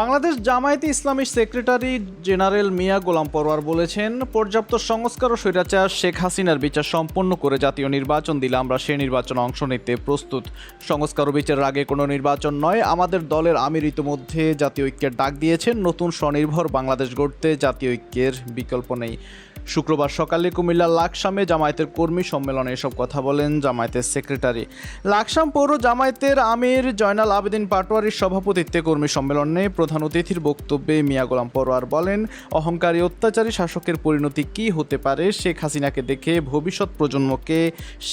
বাংলাদেশ জামায়াতে ইসলামী secretary general মিয়া গোলাম পরোয়ার বলেছেন, পর্যাপ্ত সংস্কার ও স্বৈরাচার শেখ হাসিনার বিচার সম্পন্ন করে জাতীয় নির্বাচন দিলে আমরা সে নির্বাচনে অংশ নিতে প্রস্তুত। সংস্কার ও বিচারের আগে কোনো নির্বাচন নয়, আমাদের দলের আমির ইতিমধ্যে জাতীয় ঐক্যের ডাক দিয়েছেন, নতুন স্বনির্ভর বাংলাদেশ গড়তে জাতীয় ঐক্যের বিকল্প নেই। শুক্রবার সকালে কুমিল্লার লাকসামে জামায়াতের কর্মী সম্মেলনে এসব কথা বলেন জামায়াতের সেক্রেটারি। লাকসাম পৌর জামায়াতের আমির জয়নাল আবেদিন পাটোয়ারির সভাপতিত্বে কর্মী সম্মেলনে প্রধান অতিথির বক্তব্যে মিয়া গোলাম পরোয়ার বলেন, অহংকারী অত্যাচারী শাসকের পরিণতি কী হতে পারে শেখ হাসিনাকে দেখে ভবিষ্যৎ প্রজন্মকে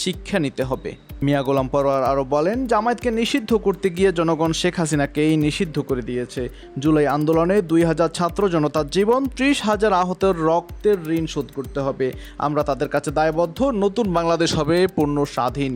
শিক্ষা নিতে হবে। মিয়া গোলাম পরোয়ার আরও বলেন, জামায়াতকে নিষিদ্ধ করতে গিয়ে জনগণ শেখ হাসিনাকেই নিষিদ্ধ করে দিয়েছে। জুলাই আন্দোলনে দুই হাজার ছাত্র জনতার জীবন ত্রিশ হাজার আহতের রক্তের ঋণ শোধ করতে হবে। আমরা তাদের কাছে দায়বদ্ধ, নতুন বাংলাদেশ হবে পূর্ণ স্বাধীন।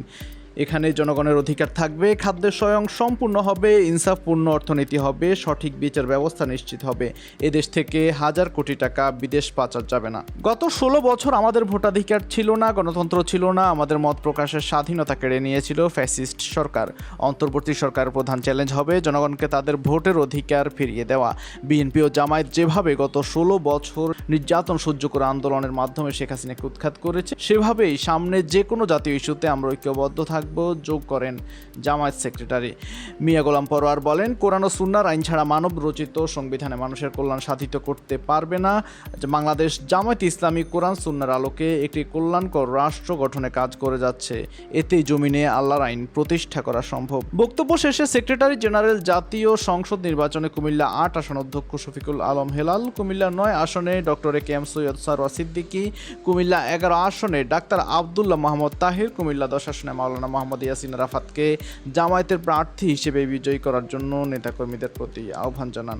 এখানে জনগণের অধিকার থাকবে খাদ্যের স্বয়ং সম্পূর্ণ হবে, ইনসাফপূর্ণ অর্থনীতি হবে, সঠিক বিচার ব্যবস্থা নিশ্চিত হবে। এদেশ থেকে হাজার কোটি টাকা বিদেশ পাচার যাবে না। গত ষোলো বছর আমাদের ভোটাধিকার ছিল না, গণতন্ত্র ছিল না, আমাদের মত প্রকাশের স্বাধীনতা কেড়ে নিয়েছিল ফ্যাসিস্ট সরকার। অন্তর্বর্তী সরকারের প্রধান চ্যালেঞ্জ হবে জনগণকে তাদের ভোটের অধিকার ফিরিয়ে দেওয়া। বিএনপি ও জামায়াত যেভাবে গত ষোলো বছর নির্যাতন সহ্য করে আন্দোলনের মাধ্যমে শেখ হাসিনাকে উৎখাত করেছে, সেভাবেই সামনে যে কোনো জাতীয় ইস্যুতে আমরা ঐক্যবদ্ধ থাকব। যোগ করেন জামায়াত সেক্রেটারি। মিয়া গোলাম পরোয়ার বলেন, কোরআন ও সুন্নার আইন ছাড়া মানব রচিত সংবিধানে মানুষের কল্যাণ সাধিত করতে পারবে না। বাংলাদেশ জামায়াত ইসলামী কোরআন সুন্নার আলোকে একটি কল্যাণকর রাষ্ট্র গঠনে কাজ করে যাচ্ছে। এতেই জমিনে আল্লাহর আইন প্রতিষ্ঠা করা সম্ভব। বক্তব্য শেষে সেক্রেটারি জেনারেল জাতীয় সংসদ নির্বাচনে কুমিল্লা আট আসন অধ্যক্ষ শফিকুল আলম হেলাল, কুমিল্লা নয় আসনে doctor A K M Syed Sarwar Siddiqui, Cumilla এগারো আসনে ডাক্তার আবদুল্লাহ মোহাম্মদ তাহির, কুমিল্লা দশ আসনে মাওলানা মোহাম্মদ ইয়াসিন রাফাতকে জামায়াতের প্রার্থী হিসেবে বিজয়ী করার জন্য নেতাকর্মীদের প্রতি আহ্বান জানান।